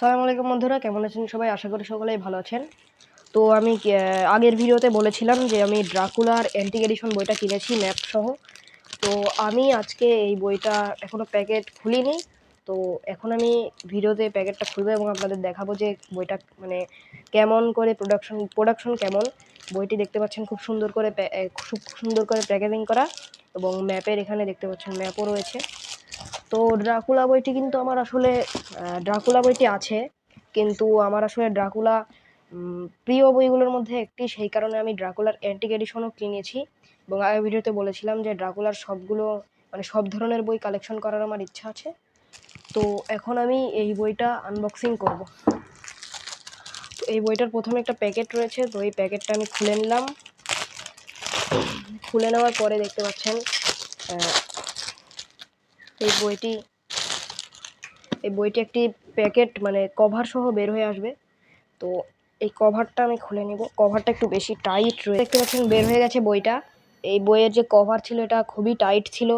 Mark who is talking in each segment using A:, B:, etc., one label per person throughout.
A: সালাম আলাইকুম বন্ধুরা, কেমন আছেন সবাই? আশা করি সকলেই ভালো আছেন। তো আমি আগের ভিডিওতে বলেছিলাম যে আমি ড্রাকুলার অ্যান্টিক এডিশন বইটা কিনেছি, ম্যাপ সহ। তো আমি আজকে এই বইটা এখনও প্যাকেট খুলিনি। তো এখন আমি ভিডিওতে প্যাকেটটা খুলবো এবং আপনাদের দেখাবো যে বইটা মানে কেমন করে প্রোডাকশন প্রোডাকশন কেমন। বইটি দেখতে পাচ্ছেন খুব সুন্দর করে খুব সুন্দর করে প্যাকেজিং করা এবং ম্যাপের এখানে দেখতে পাচ্ছেন ম্যাপও রয়েছে। তো ড্রাকুলা বইটি কিন্তু আমার আসলে ড্রাকুলা বইটি আছে, কিন্তু আমার আসলে ড্রাকুলা প্রিয় বইগুলোর মধ্যে একটি, সেই কারণে আমি ড্রাকুলার অ্যান্টিক এডিশনও কিনেছি। এবং আগের ভিডিওতে বলেছিলাম যে ড্রাকুলার সবগুলো মানে সব ধরনের বই কালেকশন করার আমার ইচ্ছা আছে। তো এখন আমি এই বইটা আনবক্সিং করব। তো এই বইটার প্রথমে একটা প্যাকেট রয়েছে, তো এই প্যাকেটটা আমি খুলে নিলাম। খুলে নেওয়ার পরে দেখতে পাচ্ছেন এই বইটি এই বইটি একটি প্যাকেট মানে কভার সহ বের হয়ে আসবে। তো এই কভারটা আমি খুলে নিব। কভারটা একটু বেশি টাইট রয়েছে দেখতে পাচ্ছেন, বের হয়ে গেছে বইটা। এই বইয়ের যে কভার ছিল, এটা খুবই টাইট ছিল।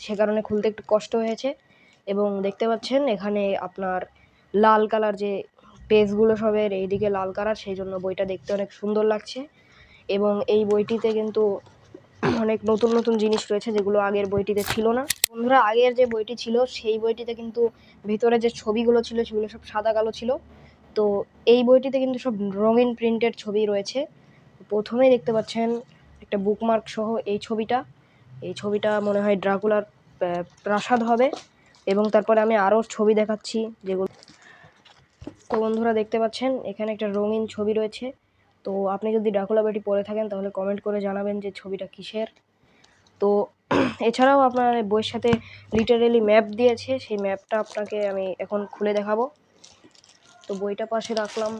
A: সে কারণে খুলতে একটু কষ্ট হয়েছে। এবং দেখতে পাচ্ছেন, এখানে আপনার লাল কালার যে পেজগুলো সবের এইদিকে লাল কালার, সেই জন্য বইটা দেখতে অনেক সুন্দর লাগছে। এবং এই বইটিতে কিন্তু অনেক নতুন নতুন জিনিস রয়েছে যেগুলো আগের বইটিতে ছিল না। বন্ধুরা, আগের যে বইটি ছিল, সেই বইটিতে কিন্তু ভিতরে যে ছবিগুলো ছিল, সেগুলো সব সাদা কালো ছিল। তো এই বইটিতে কিন্তু সব রঙিন প্রিন্টের ছবি রয়েছে। প্রথমেই দেখতে পাচ্ছেন একটা বুকমার্ক সহ এই ছবিটা। এই ছবিটা মনে হয় ড্রাকুলার প্রাসাদ হবে। এবং তারপরে আমি আরও ছবি দেখাচ্ছি যেগুলো তো বন্ধুরা, দেখতে পাচ্ছেন, এখানে একটা রঙিন ছবি রয়েছে। তো আপনি যদি ড্রাকুলা বইটি পড়ে থাকেন, তাহলে কমেন্ট করে জানাবেন যে ছবিটা কিসের। তো এছাড়াও আপনার বইয়ের সাথে লিটারেলি ম্যাপ দিয়েছে, সেই ম্যাপটা আপনাকে আমি এখন খুলে দেখাবো। তো বইটা পাশে রাখলাম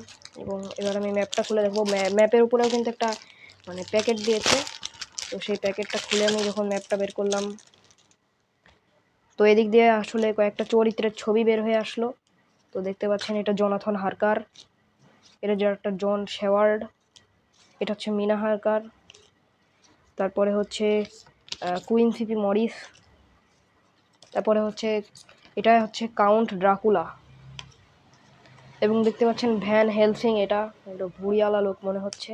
A: এবং এবার আমি ম্যাপটা খুলে দেখব। ম্যাপের উপরেও কিন্তু একটা মানে প্যাকেট দিয়েছে। তো সেই প্যাকেটটা খুলে আমি যখন ম্যাপটা বের করলাম, তো এদিক দিয়ে আসলে কয়েকটা চরিত্রের ছবি বের হয়ে আসলো। তো দেখতে পাচ্ছেন এটা জনাথন হারকার। এটা যে একটা জন শেওয়ার্ড এটা হচ্ছে মিনা হারকার। তারপরে হচ্ছে কুইন সিপি মরিস। তারপরে হচ্ছে এটা হচ্ছে কাউন্ট ড্রাকুলা। এবং দেখতে পাচ্ছেন ভ্যান হেলসিং এটা একটা ভুড়িয়ালা লোক মনে হচ্ছে।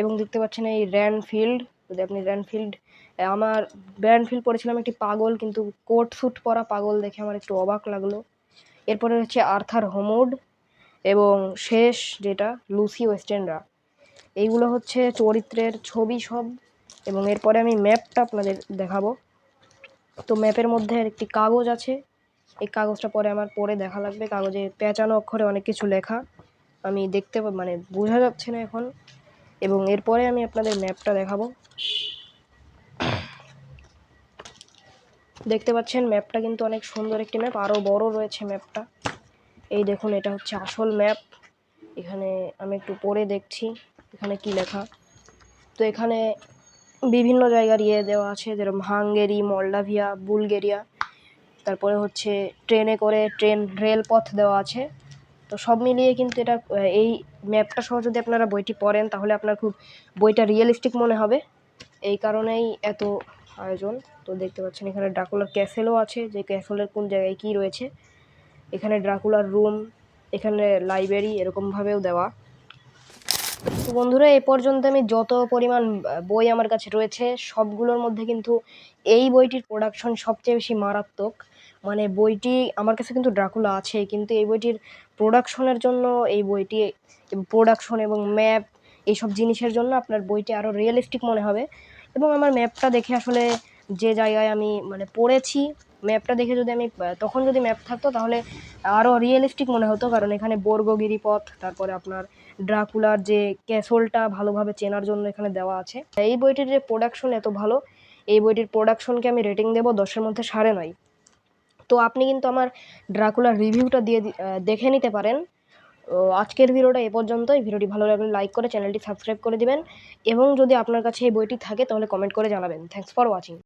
A: এবং দেখতে পাচ্ছেন এই র্যানফিল্ড, যদি আপনি র্যানফিল্ড আমার র্যানফিল্ড পড়েছিলাম একটি পাগল, কিন্তু কোট স্যুট পরা পাগল দেখে আমার একটু অবাক লাগল। এরপরে হচ্ছে আর্থার হোমুড এবং শেষ যেটা, লুসি ওয়েস্টেনরা। এইগুলো হচ্ছে চরিত্রের ছবি সব এবং এরপরে আমি ম্যাপটা আপনাদের দেখাবো। তো ম্যাপের মধ্যে একটি কাগজ আছে। এই কাগজটা পরে আমার পরে দেখা লাগবে। কাগজে পেঁচানো অক্ষরে অনেক কিছু লেখা। আমি দেখতে মানে বোঝা যাচ্ছে না এখন। এবং এরপরে আমি আপনাদের ম্যাপটা দেখাবো। দেখতে পাচ্ছেন ম্যাপটা কিন্তু অনেক সুন্দর একটি ম্যাপ। আরও বড় রয়েছে ম্যাপটা। এই দেখুন, এটা হচ্ছে আসল ম্যাপ। এখানে আমি একটু পরে দেখছি। এখানে কি লেখা? তো এখানে বিভিন্ন জায়গার ইয়ে দেওয়া আছে, যেরকম হাঙ্গেরি, মলডাভিয়া, বুলগেরিয়া। তারপরে হচ্ছে ট্রেনে করে ট্রেন, রেলপথ দেওয়া আছে। তো সব মিলিয়ে কিন্তু এটা, এই ম্যাপটা সহ যদি আপনারা বইটি পড়েন, তাহলে আপনার খুব, বইটা রিয়েলিস্টিক মনে হবে। এই কারণেই এত আয়োজন। তো দেখতে পাচ্ছেন এখানে ড্রাকুলার ক্যাসেলও আছে, যে ক্যাসেলের কোন জায়গায় কী রয়েছে। এখানে ড্রাকুলার রুম এখানে লাইব্রেরি এরকমভাবেও দেওয়া। তো বন্ধুরা, এ পর্যন্ত আমি যত পরিমাণ বই আমার কাছে রয়েছে, সবগুলোর মধ্যে কিন্তু এই বইটির প্রোডাকশন সবচেয়ে বেশি মারাত্মক। মানে বইটি আমার কাছে কিন্তু ড্রাকুলা আছে কিন্তু এই বইটির প্রোডাকশনের জন্য, এই বইটি প্রোডাকশন এবং ম্যাপ এইসব জিনিসের জন্য আপনার বইটি আরও রিয়েলিস্টিক মনে হবে। এবং আমার ম্যাপটা দেখে আসলে যে জায়গায় আমি মানে পড়েছি ম্যাপটা দেখে যদি আমি তখন যদি ম্যাপ থাকতো তাহলে আরও রিয়েলিস্টিক মনে হতো। কারণ এখানে বর্গগিরি পথ, তারপরে আপনার ড্রাকুলার যে ক্যাসলটা ভালোভাবে চেনার জন্য এখানে দেওয়া আছে। এই বইটির যে প্রোডাকশন এত ভালো, এই বইটির প্রোডাকশনকে আমি রেটিং দেবো দশের মধ্যে সাড়ে নয়। তো আপনি কিন্তু আমার ড্রাকুলার রিভিউটা দিয়ে দেখে নিতে পারেন। আজকের ভিডিওটা এ পর্যন্তই। ভিডিওটি ভালো লাগলে লাইক করে চ্যানেলটি সাবস্ক্রাইব করে দিবেন। এবং যদি আপনার কাছে এই বইটি থাকে তাহলে কমেন্ট করে জানাবেন। Thanks for watching